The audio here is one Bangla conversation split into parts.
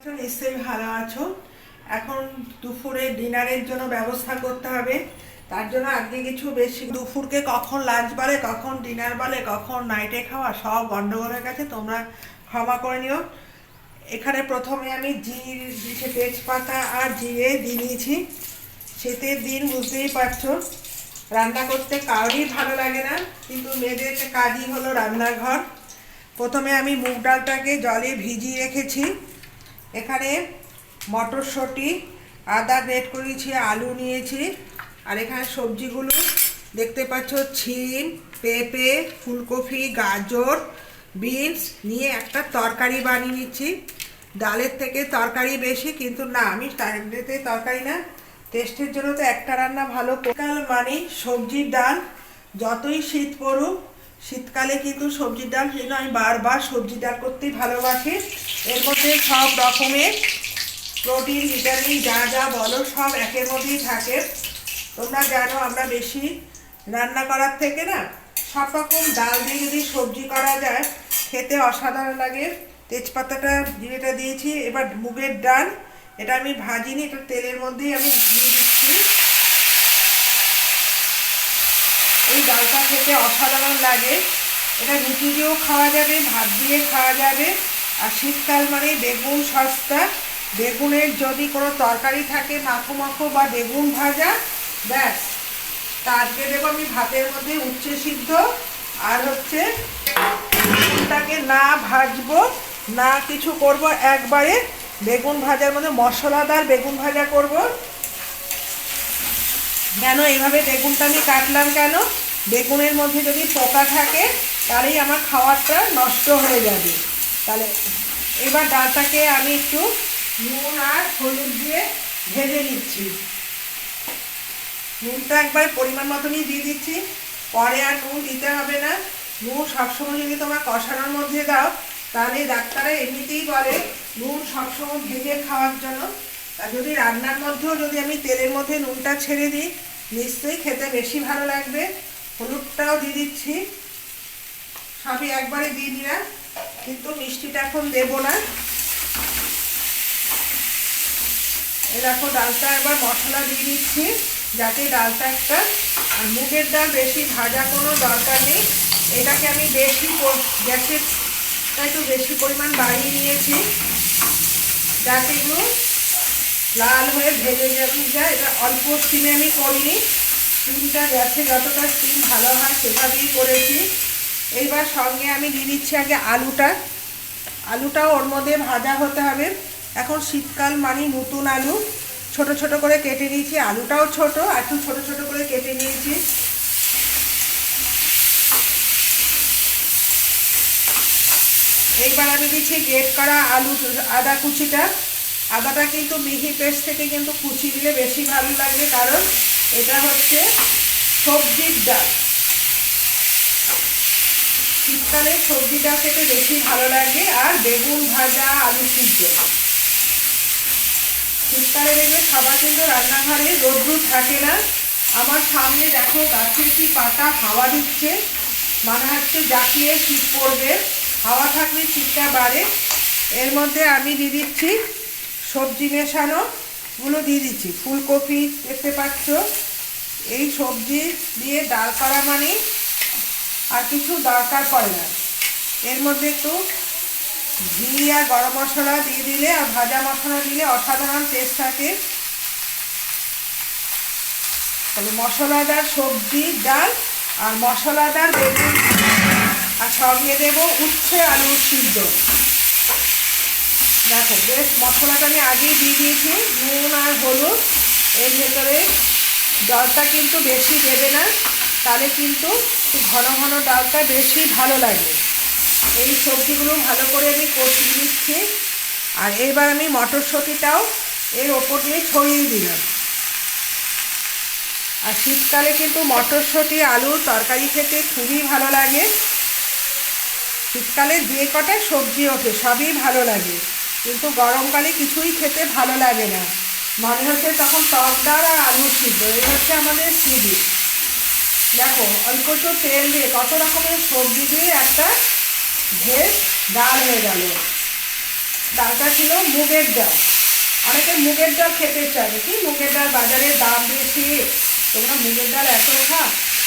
আচ্ছা, নিশ্চয়ই ভালো আছো। এখন দুপুরে ডিনারের জন্য ব্যবস্থা করতে হবে। তার জন্য আজকে কিছু বেশি দুপুরকে কখন লাঞ্চ বলে কখন ডিনার বলে কখন নাইটে খাওয়া সব গন্ডগোল হয়ে গেছে তোমরা ক্ষমা করে নিও। এখানে প্রথমে আমি জির দিয়েছি তেজপাতা আর জিরে দিয়ে নিয়েছি। শীতের দিন বুঝতেই পারছ রান্না করতে কারোরই ভালো লাগে না কিন্তু মেয়েদের কাজই হলো রান্নাঘর। প্রথমে আমি মুগ ডালটাকে জলে ভিজিয়ে রেখেছি। এখানে মটরশুঁটি, আদা গ্রেট করেছি, আলু নিয়েছি, আর এখানে সবজিগুলো দেখতে পাচ্ছ, ছিম, পেঁপে, ফুলকপি, গাজর, বিনস নিয়ে একটা তরকারি বানিয়ে নিচ্ছি। ডালের থেকে তরকারি বেশি, কিন্তু না, আমি তাইতে তরকারি না, টেস্টের জন্য তো একটা রান্না ভালো। কাল মানে সবজির ডাল, যতই শীত পড়ুক শীতকালে কিন্তু সবজির ডাল, সেই আমি বারবার সবজি ডাল করতেই ভালোবাসি। এর মধ্যে সব রকমের প্রোটিন, ভিটামিন, যা যা বলো, সব একের মধ্যেই থাকে। তোমরা জানো আমরা বেশি রান্না করার থেকে না, সব রকম ডাল দিয়ে যদি সবজি করা যায়, খেতে অসাধারণ লাগে। তেজপাতাটা জিরেটা দিয়েছি, এবার মুগের ডাল, এটা আমি ভাজিনি, এটা তেলের মধ্যেই আমি দিয়ে দিচ্ছি। এই ডালটা খেতে অসাধারণ লাগে। এটা রুটি দিয়েও খাওয়া যাবে, ভাত দিয়ে খাওয়া যাবে। আর শীতকাল মানে বেগুন সস্তা। বেগুনের যদি কোনো তরকারি থাকে, মাখো মাখো বা বেগুন ভাজা, ব্যাস। তা আজকে দেবো আমি ভাতের মধ্যে উচ্ছে সিদ্ধ। আর হচ্ছে বেগুনটাকে না ভাজবো, না কিছু করব, একবারে বেগুন ভাজার মধ্যে মশলাদার বেগুন ভাজা করব। কেন এইভাবে বেগুনটা আমি কাটলাম কেন? বেগুনের মধ্যে যদি পোকা থাকে, তাহলেই আমার খাবারটা নষ্ট হয়ে যাবে। তাহলে এবার ডালটাকে আমি একটু নুন আর হলুদ দিয়ে ভেজে নিচ্ছি। নুনটা একবার পরিমাণ মতনই দিয়ে দিচ্ছি। পরে আর নুন দিতে হবে না। নুন সবসময় যদি তোমরা কষানোর মধ্যে দাও, তাহলে ডাক্তাররা এমনিতেই বলে নুন সবসময় ভেজে খাওয়ার জন্য। আর যদি রান্নার মধ্যেও যদি আমি তেলের মধ্যে নুনটা ছেড়ে দিই, নিশ্চয়ই খেতে বেশি ভালো লাগবে। হলুদটাও দিয়ে দিচ্ছি। সবই একবারে দিয়ে দিলাম, কিন্তু মিষ্টিটা এখন দেবো না। এই দেখো, ডালটা এবার মশলা দিয়ে দিচ্ছি, যাতে ডালটা একটা, আর মুগের ডাল বেশি ভাজা কোনো দরকার নেই। এটাকে আমি বেশি গ্যাসের একটু বেশি পরিমাণ বাড়িয়ে নিয়েছি, যাতে এগুলো লাল হয়ে ভেজে যায় এটা অল্প স্টিমে আমি করিনি। স্টিমটা গ্যাসে যতটা স্টিম ভালো হয় সেভাবেই করেছি। এইবার সঙ্গে আমি দিয়ে দিচ্ছি আগে আলুটা। আলুটাও ওর মধ্যে ভাজা হতে হবে। এখন শীতকাল মানে নতুন আলু। ছোট ছোট করে কেটে নিয়েছি। আলুটাও ছোট আর একটু ছোট ছোট করে কেটে নিয়েছি। এইবার আমি দিচ্ছি গেট করা আলু, আদা কুচিটা। আদাটা কিন্তু মিহি পেস্ট থেকে কিন্তু কুচি দিলে বেশি ভালো লাগবে, কারণ এটা হচ্ছে সবজির ডাল। শীতকালে সবজিটা খেতে বেশি ভালো লাগে, আর বেগুন, ভাজা, আলু সিদ্ধ। শীতকালে দেখবে সবার কিন্তু রান্নাঘরে রোদ্রু থাকে না। আমার সামনে দেখো গাছের কি পাতা হাওয়া দিচ্ছে। মানে হচ্ছে জাকিয়ে শীত পড়বে। হাওয়া থাকলে শীতটা বাড়ে। এর মধ্যে আমি দিয়ে দিচ্ছি সবজি মেশানোগুলো দিয়ে দিচ্ছি। ফুলকপি দেখতে পাচ্ছ? এই সবজি দিয়ে ডাল করা মানে আর কিছু দরকার পড়ে না। এর মধ্যে একটু ঘি আর গরম মশলা দিয়ে দিলে আর ভাজা মশলা দিলে অসাধারণ টেস্ট থাকে। তাহলে মশলাদার সবজি, ডাল আর মশলাদার বেগুন। আর সঙ্গে দেবো উচ্ছে আলু সিদ্ধ। দেখো, বেশ মশলাটা আমি আগেই দিয়ে দিয়েছি, নুন আর হলুদ। এর ভেতরে জলটা কিন্তু বেশি দেবে না, তাহলে কিন্তু ঘন ঘন ডালটা বেশি ভালো লাগে এই সবজিগুলো ভালো করে আমি কষিয়ে দিচ্ছি আর এবার আমি মটরশুঁটিটাও এর ওপর দিয়ে ছড়িয়ে দিলাম। আর শীতকালে কিন্তু মটরশুঁটি আলুর তরকারি খেতে খুবই ভালো লাগে। শীতকালে যে কটা সবজি ওঠে, সবই ভালো লাগে। কিন্তু গরমকালে কিছুই খেতে ভালো লাগে না। মনে হচ্ছে তখন টক ডাল আর আলু সিদ্ধ, এই হচ্ছে আমাদের সিবি দেখো অল্প একটু তেল দিয়ে কত রকমের সবজি দিয়ে একটা ভেজ ডাল হয়ে গেল। ডালটা ছিল মুগের ডাল। অনেকে মুগের ডাল খেতে চায় কি মুগের ডাল বাজারে দাম বেশি। তোমরা মুগের ডাল এত খা,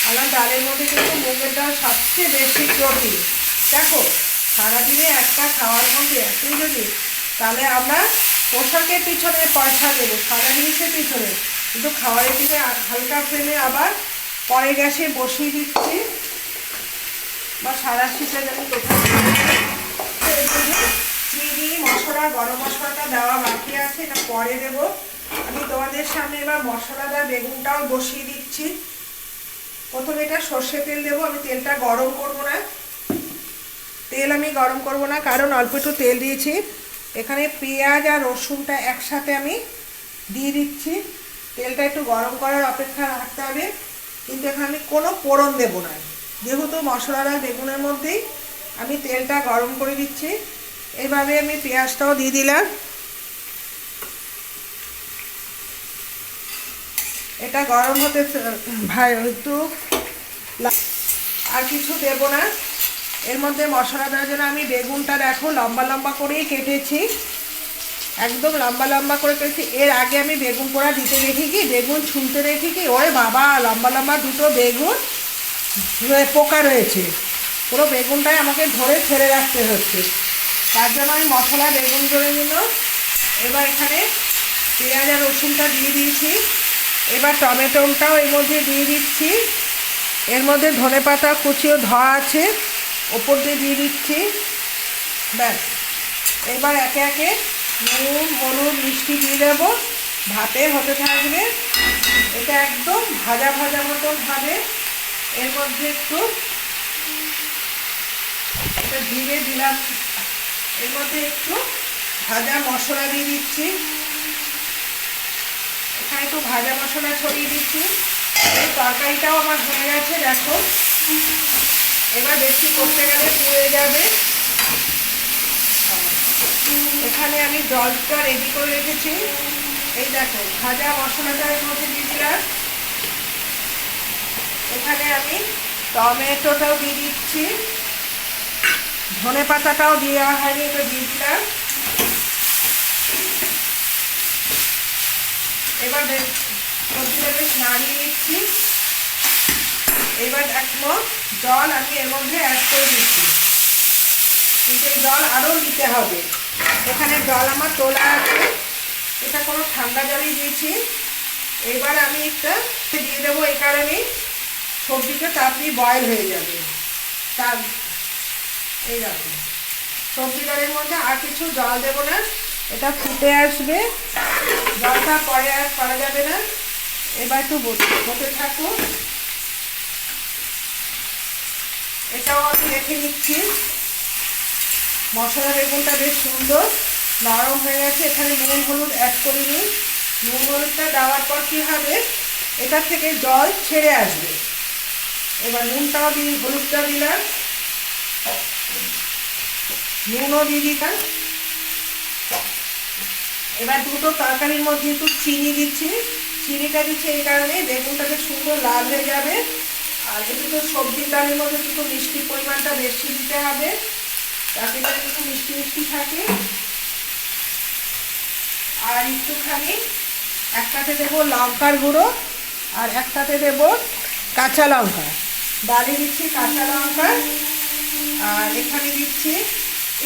আমার ডালের মধ্যে কিন্তু মুগের ডাল সবচেয়ে বেশি প্রোটিন। দেখো, সারাদিনে একটা খাওয়ার মধ্যে এতই যদি তাহলে আমরা পোশাকের পিছনে পয়সা দেবো, সাদা জিনিসের পিছনে। কিন্তু খাওয়ারের দিকে হালকা ফ্লেমে আবার পরে গ্যাসে বসিয়ে দিচ্ছি। বা সারা শীতে যেন কোথাও চিনি, মশলা, গরম মশলাটা দেওয়া বাকি আছে, এটা পরে দেব। আমি তোমাদের সামনে এবার মশলাদার বেগুনটাও বসিয়ে দিচ্ছি। প্রথমে এটা সর্ষে তেল দেবো, আমি তেলটা গরম করব না। তেল আমি গরম করব না, কারণ অল্প একটু তেল দিয়েছি। এখানে পেঁয়াজ আর রসুনটা একসাথে আমি দিয়ে দিচ্ছি। তেলটা একটু গরম করার অপেক্ষা রাখতে হবে। কিন্তু এখানে আমি কোনো পোড়ন দেবো না। যেহেতু মশলাদার বেগুনের মধ্যেই, আমি তেলটা গরম করে দিচ্ছি। এইভাবে আমি পেঁয়াজটাও দিয়ে দিলাম। এটা গরম হতে ভাই, একটু আর কিছু দেবো না। এর মধ্যে মশলা দেওয়ার জন্য আমি বেগুনটা দেখো লম্বা লম্বা করেই কেটেছি। একদম লম্বা লম্বা করে কেটেছি। এর আগে আমি বেগুন পোড়া দিতে দেখি কি? বেগুন ছুলতে দেখি কি? ওরে বাবা, লম্বা লম্বা দুটো বেগুন পোকা রয়েছে। পুরো বেগুনটাই আমাকে ধরে ছেড়ে রাখতে হচ্ছে। তার জন্য আমি মশলা, বেগুন ধরে নিল এবার এখানে পেঁয়াজ আর রসুনটা দিয়ে দিয়েছি। এবার টমেটোটাও এর মধ্যে দিয়ে দিচ্ছি। এর মধ্যে ধনে পাতা কুচিও ধোয়া আছে। ওপর দিয়ে দিয়ে দিচ্ছি। ব্যাস। এবার একে একে নুন, হলুদ, মিষ্টি দিয়ে দেবো। ভাতে হতে থাকবে। এটা একদম ভাজা ভাজা মতন হবে। এর মধ্যে একটু এটা জিরে দিলাম। এর মধ্যে একটু ভাজা মশলা দিয়ে দিচ্ছি। এখানে একটু ভাজা মশলা ছড়িয়ে দিচ্ছি। এই তরকারিটাও আমার হয়ে গেছে, দেখো। এবার বেশি করতে গেলে পুড়ে যাবে। এখানে আমি জলটা রেডি করে রেখেছি। এই দেখো, ভাজা মশলাটা মধ্যে দিয়ে দিলাম। এখানে আমি টমেটোটাও দিয়ে দিচ্ছি। ধনে পাতাটাও দেওয়া হয়নি, এটা দিয়ে দিলাম। এবার সবজিটা বেশ নাড়িয়ে নিচ্ছি। এবার দেখো, জল আমি এর মধ্যে অ্যাড করে দিচ্ছি। কিন্তু এই জল আরও দিতে হবে। এখানে জল আমার তোলা আছে। এটা কোনো ঠান্ডা জলই দিয়েছি। এবার আমি একটা দিয়ে দেবো এই কারণে। সবজিটা তাড়াতাড়ি বয়েল হয়ে যাবে। তার এই রকম সবজি ডালের মধ্যে আর কিছু জল দেবো না। এটা ফুটে আসবে। জলটা পরে আর করা যাবে না। এবার একটু বসে হতে থাকো এটাও আমি রেখে নিচ্ছি মশলা বেগুনটা বেশ সুন্দর নরম হয়ে গেছে। এখানে নুন, হলুদ অ্যাড করে করিনি নুন, হলুদটা দেওয়ার পর কী হবে? এটা থেকে জল ছেড়ে আসবে। এবার নুনটাও দিই হলুদটা দিলাম। নুনও দিয়ে দিতাম এবার দুটো তরকারির মধ্যে একটু চিনি দিচ্ছি। চিনিটা দিচ্ছি এই কারণে বেগুনটাকে সুন্দর লাল হয়ে যাবে। আর একটু তো সবজির ডালের মধ্যে একটু মিষ্টির পরিমাণটা বেশি দিতে হবে, তাতে একটু মিষ্টি মিষ্টি থাকে। আর একটুখানি একটাতে দেবো লঙ্কার গুঁড়ো আর একটাতে দেবো কাঁচা লঙ্কা। ডালে দিচ্ছি কাঁচা লঙ্কা আর এখানে দিচ্ছি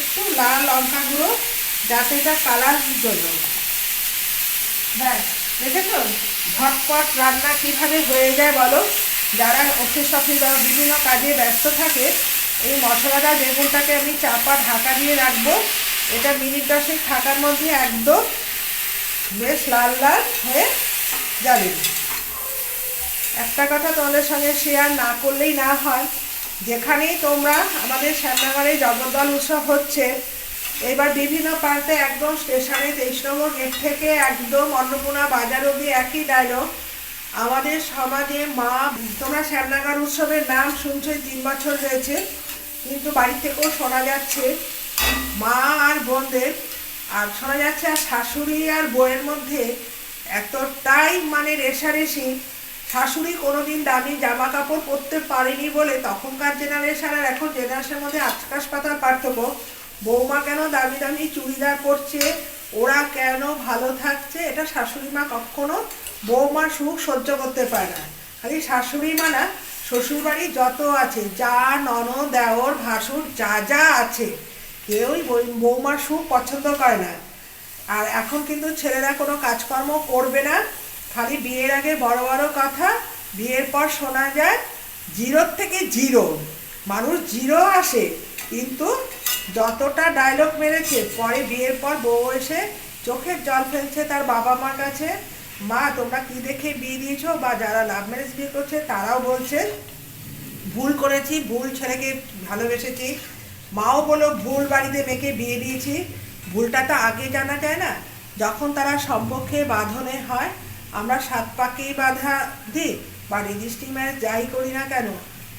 একটু লাল লঙ্কা গুঁড়ো, যাতে এটা কালার জন্য। ব্যাস, দেখেছ? ঝটপট রান্না কীভাবে হয়ে যায় বলো? যারা অফিস অফিস বা বিভিন্ন কাজে ব্যস্ত থাকে, এই মশলাটা বেগুনটাকে আমি চাপা ঢাকা দিয়ে রাখব। এটা মিনিট দশেক থাকার মধ্যে একদম বেশ লাল লাল হয়ে যাবে। একটা কথা তোমাদের সঙ্গে শেয়ার না করলেই না হয়। যেখানেই তোমরা আমাদের শ্যামনগরে জগদ্দল উৎসব হচ্ছে, এবার বিভিন্ন প্রান্তে একদম স্টেশনে তেইশ নম্বর গেট থেকে একদম অন্নপূর্ণা বাজার অবধি একই ডায়লগ আমাদের সমাজে মা, তোমরা শ্যামনগর উৎসবের নাম শুনছোই তিন বছর হয়েছে, কিন্তু বাড়ি থেকেও শোনা যাচ্ছে মা আর বোনদের, আর শোনা যাচ্ছে আর শাশুড়ি আর বউয়ের মধ্যে এতটাই মানে রেশারেশি। শাশুড়ি কোনোদিন দামি জামা কাপড় পরতে পারেনি বলে তখনকার জেনারেশন আর এখন জেনারেশনের মধ্যে আকাশ পাতার পার্থক্য। বৌমা কেন দামি দামি চুড়িদার পরছে? ওরা কেন ভালো থাকছে? এটা শাশুড়ি মা কখনো বৌমার সুখ সহ্য করতে পারে না। খালি শাশুড়ি মা না শ্বশুরবাড়ি যত আছে, যা নন দেওর, ভাসুর, যা যা আছে, কেউই বৌমার সুখ পছন্দ করে না। আর এখন কিন্তু ছেলেরা কোনো কাজকর্ম করবে না। খালি বিয়ের আগে বড় বড় কথা, বিয়ের পর শোনা যায় জিরোর থেকে জিরো। মানুষ জিরো আসে, কিন্তু যতটা ডায়লগ মেরেছে, পরে বিয়ের পর বউ এসে চোখের জল ফেলছে তার বাবা মার কাছে। মা, তোমরা কি দেখে বিয়ে দিয়েছ বা যারা লাভ ম্যারেজ বিয়ে করছে, তারাও বলছে, ভুল করেছি, ভুল ছেলেকে ভালোবেসেছি। মাও বলো ভুল বাড়িতে মেয়েকে বিয়ে দিয়েছি। ভুলটা তো আগে জানা যায় না। যখন তারা সম্পর্কে বাঁধনে হয়, আমরা সাত পাকেই বাধা দিই, বা রেজিস্ট্রি ম্যারেজ যাই করি না কেন,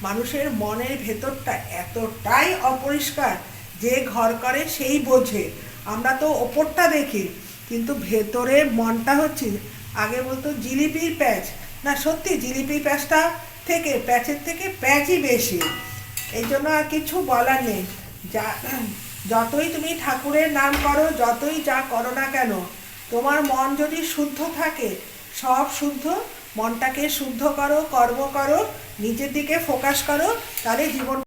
মানুষের মনের ভেতরটা এতটাই অপরিষ্কার, যে ঘর করে সেই বোঝে। আমরা তো ওপরটা দেখি, কিন্তু ভেতরে মনটা হচ্ছে আগে বলতো জিলিপির প্যাচ। না, সত্যি, জিলিপির প্যাচটা থেকে, প্যাচের থেকে প্যাচই বেশি। এই জন্য আর কিছু বলার নেই। যা, যতই তুমি ঠাকুরের নাম করো, যতই যা করো না কেন, তোমার মন যদি শুদ্ধ থাকে, সব শুদ্ধ, মনটাকে শুদ্ধ করো, কর্ম করো, নিজের দিকে ফোকাস করো, তাহলে জীবন